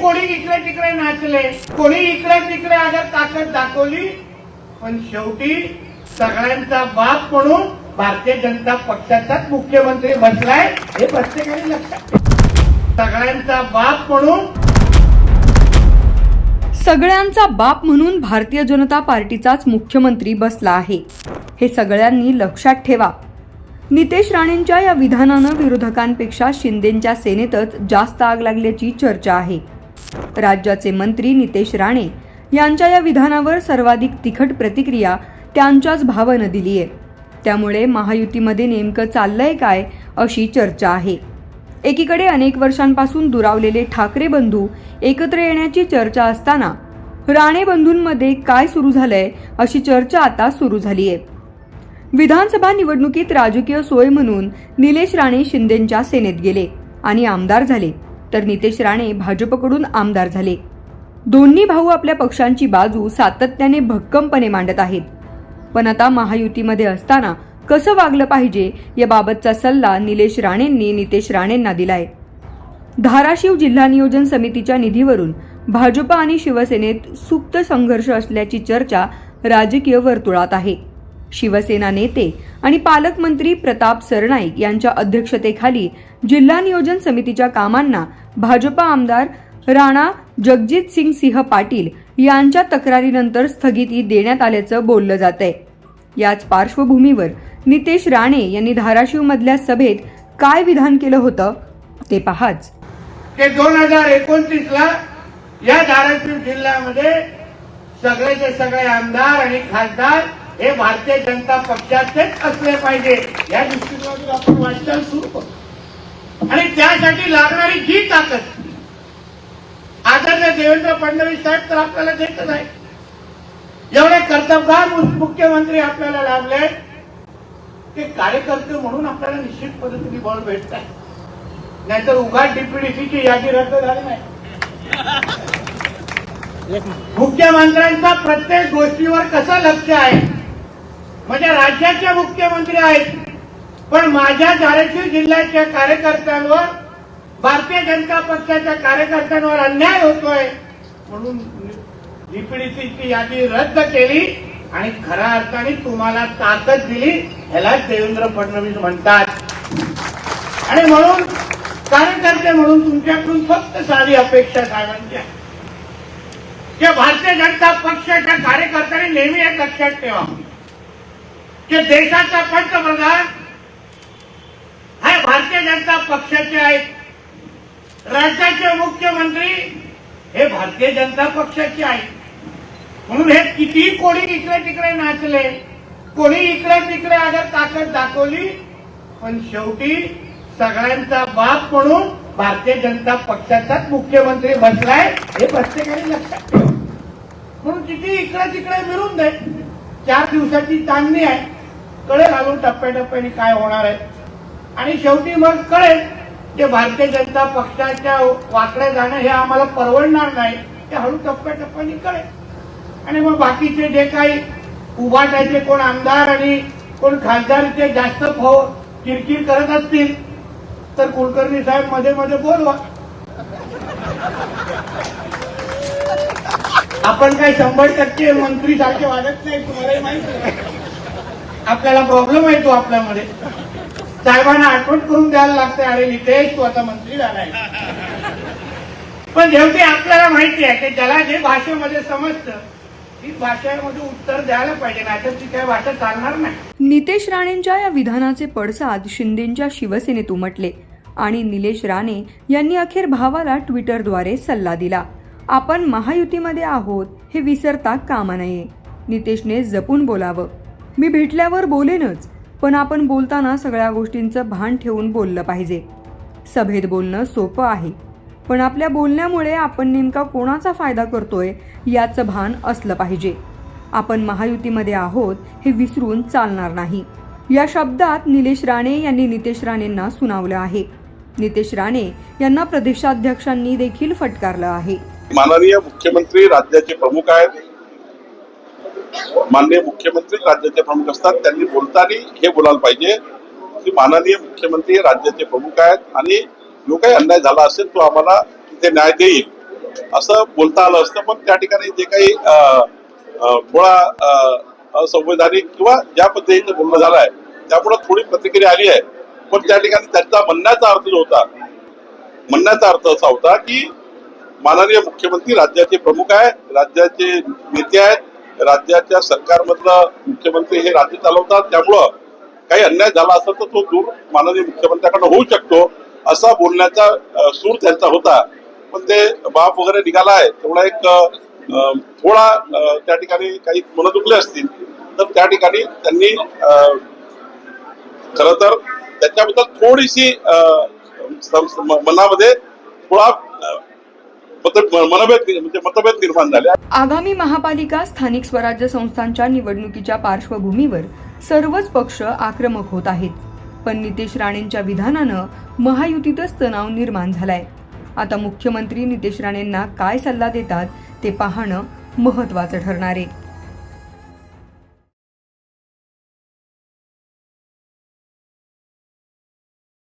कोणी इकडे तिकडे नाचले कोणी इकडे तिकडे अगर ताकद दाखवली पण शेवटी सगळ्यांचा बाप म्हणून भारतीय जनता पक्षाचाच मुख्यमंत्री बसलाय हे प्रत्येकाने लक्षात सगळ्यांचा बाप म्हणून सगळ्यांचा बाप म्हणून भारतीय जनता पार्टीचाच मुख्यमंत्री बसला आहे हे सगळ्यांनी लक्षात ठेवा. नितेश राणेंच्या या विधानानं विरोधकांपेक्षा शिंदेच्या सेनेतच जास्त आग लागल्याची चर्चा आहे. राज्याचे मंत्री नितेश राणे यांच्या या विधानावर सर्वाधिक तिखट प्रतिक्रिया त्यांच्याच भावानं दिली आहे. त्यामुळे महायुतीमध्ये नेमकं चाललंय काय अशी चर्चा आहे. एकीकडे अनेक वर्षांपासून दुरावलेले ठाकरे बंधू एकत्र येण्याची चर्चा असताना राणे बंधूंमध्ये काय सुरू झालंय अशी चर्चा आता सुरू झाली आहे. विधानसभा निवडणुकीत राजकीय सोय म्हणून निलेश राणे शिंदेंच्या सेनेत गेले आणि आमदार झाले. तर नितेश राणे भाजपकडून आमदार झाले. दोन्ही भाऊ आपल्या पक्षांची बाजू सातत्याने भक्कमपणे मांडत आहेत. पण आता महायुतीमध्ये असताना कसं वागलं पाहिजे याबाबतचा सल्ला निलेश राणेंनी नितेश राणेंना दिलाय. धाराशिव जिल्हा नियोजन समितीच्या निधीवरून भाजप आणि शिवसेनेत सुप्त संघर्ष असल्याची चर्चा राजकीय वर्तुळात आहे. शिवसेना नेते आणि पालकमंत्री प्रताप सरनाईक यांच्या अध्यक्षतेखाली जिल्हा नियोजन समितीच्या कामांना भाजपा आमदार राणा जगजित सिंग सिंह पाटील यांच्या तक्रारीनंतर स्थगिती देण्यात आल्याचं बोललं जात आहे याच पार्श्वभूमीवर नितेश राणे यांनी धाराशिव मधल्या सभेत काय विधान केलं होतं ते पहाच. ते दोन हजार एकोणतीस ला या धाराशिव जिल्ह्यामध्ये सगळेचे सगळे आमदार आणि खासदार हे भारतीय जनता पक्षाचेच असले पाहिजे. या दृष्टिकोनातून आपण वाटचाल सुरू करू. आणि त्यासाठी लागणारी जी ताकद आदरणीय देवेंद्र फडणवीस साहेब तर आपल्याला देतच आहे एवढे कर्तबगार मुख्यमंत्री आपल्याला लाभले ते कार्यकर्ते म्हणून आपल्याला निश्चित पद्धतीने बळ भेटत आहे. नाहीतर उघाड डीपीडीसीची यादी रद्द झाली नाही. मुख्यमंत्र्यांचा प्रत्येक गोष्टीवर कसं लक्ष आहे? म्हणजे राज्याचे मुख्यमंत्री आहेत. पण माझ्या धाराशिव जिल्ह्याच्या कार्यकर्त्यांवर भारतीय जनता पक्षाच्या कार्यकर्त्यांवर अन्याय होतोय म्हणून डीपीडीसीची यादी रद्द केली आणि खऱ्या अर्थाने तुम्हाला ताकद दिली ह्यालाच देवेंद्र फडणवीस म्हणतात. आणि म्हणून कार्यकर्ते म्हणून तुमच्याकडून फक्त साधी अपेक्षा साहेबांची आहे. की भारतीय जनता पक्षाच्या कार्यकर्त्यांनी नेहमी एक लक्षात ठेवा. की देशाचा पंतप्रधान हा भारतीय जनता पक्षाचे आहेत. राज्याचे मुख्यमंत्री हे भारतीय जनता पक्षाचे आहेत. म्हणून हे किती कोणी इकडे तिकडे नाचले कोणी इकडे तिकडे अगर ताकद दाखवली पण शेवटी सगळ्यांचा बाप म्हणून भारतीय जनता पक्षाचाच मुख्यमंत्री बसलाय हे प्रत्येकाने लक्षात म्हणून किती इकडे तिकडे मिळून दे चार दिवसाची चांदणी आहे. कळेल अजून टप्प्याटप्प्याने काय होणार आहे. आणि शेवटी मग कळेल जे भारतीय जनता पक्षाच्या वाकडे जाणं हे आम्हाला परवडणार नाही ते हळू टप्प्याटप्प्याने कळेल. आणि मग बाकीचे जे काही उभाटायचे कोण आमदार आणि कोण खासदारचे जास्त फो किरकिर करत असतील तर कुलकर्णी साहेबमध्ये मध्ये बोलवा. आपण काही शंभर टक्के मंत्री सारखे वागत नाही तुम्हालाही माहिती आहे. आपल्याला प्रॉब्लेम येतो आपल्यामध्ये. साहेबांना आठवण करून द्यायला लागते अरे नितेश तू आता मंत्री झालाय पण शेवटी आपल्याला माहिती आहे की ज्याला जे भाषेमध्ये समजतं ती भाषेमध्ये उत्तर द्यायला पाहिजे नाहीतर ती काही भाषा चालणार नाही. नितेश राणेंच्या या विधानाचे पडसाद शिंदेच्या शिवसेनेत उमटले आणि निलेश राणे यांनी अखेर भावाला ट्विटरद्वारे सल्ला दिला. आपण महायुतीमध्ये आहोत हे विसरता कामा नये. नितेशने जपून बोलावं. मी भेटल्यावर बोलेनच पण आपण बोलताना सगळ्या गोष्टींचं भान ठेवून बोललं पाहिजे. सभेत बोलणं सोपं आहे पण आपल्या बोलण्यामुळे आपण नेमका कोणाचा फायदा करतोय याचं भान असलं पाहिजे. आपण महायुतीमध्ये आहोत हे विसरून चालणार नाही. या शब्दात निलेश राणे यांनी नितेश राणेंना सुनावलं आहे. नितेश राणे यांना प्रदेशाध्यक्षांनी देखील फटकारलं आहे. माननीय मुख्यमंत्री राज्याचे प्रमुख आहेत. माननीय मुख्यमंत्री राज्याचे प्रमुख असतात. त्यांनी बोलताना हे बोलायला पाहिजे की माननीय मुख्यमंत्री हे राज्याचे प्रमुख आहेत आणि जो काही अन्याय झाला असेल तो आम्हाला तिथे न्याय देईल असं बोलता आलं असतं. पण त्या ठिकाणी जे काही अं, थोडा असंवैधानिक किंवा ज्या पद्धतीने बोलणं झालं आहे त्यामुळे थोडी प्रतिक्रिया आली आहे. पण त्या ठिकाणी त्यांचा म्हणण्याचा अर्थ जो होता म्हणण्याचा अर्थ असा होता की माननीय मुख्यमंत्री राज्याचे प्रमुख आहे राज्याचे नेते आहेत राज्याच्या सरकारमधलं मुख्यमंत्री हे राज्य चालवतात त्यामुळं काही अन्याय झाला असेल तर तो दूर माननीय मुख्यमंत्र्याकडनं होऊ शकतो असा बोलण्याचा सूर त्यांचा होता. पण ते बाप वगैरे निघाला आहे तेवढा एक थोडा त्या ठिकाणी काही मन दुखले असतील तर त्या ठिकाणी त्यांनी अं, खर तर त्याच्याबद्दल थोडीशी अं, सम- मनामध्ये थोडा म्हणजे मतभेद निर्माण झाले. आगामी महापालिका स्थानिक स्वराज्य संस्थांच्या निवडणुकीच्या पार्श्वभूमीवर सर्वच पक्ष आक्रमक होत आहेत. पण नितेश राणेंच्या विधानानं महायुतीतच तणाव निर्माण झालाय. आता मुख्यमंत्री नितेश राणेंना काय सल्ला देतात ते पाहणं महत्वाचं ठरणार आहे.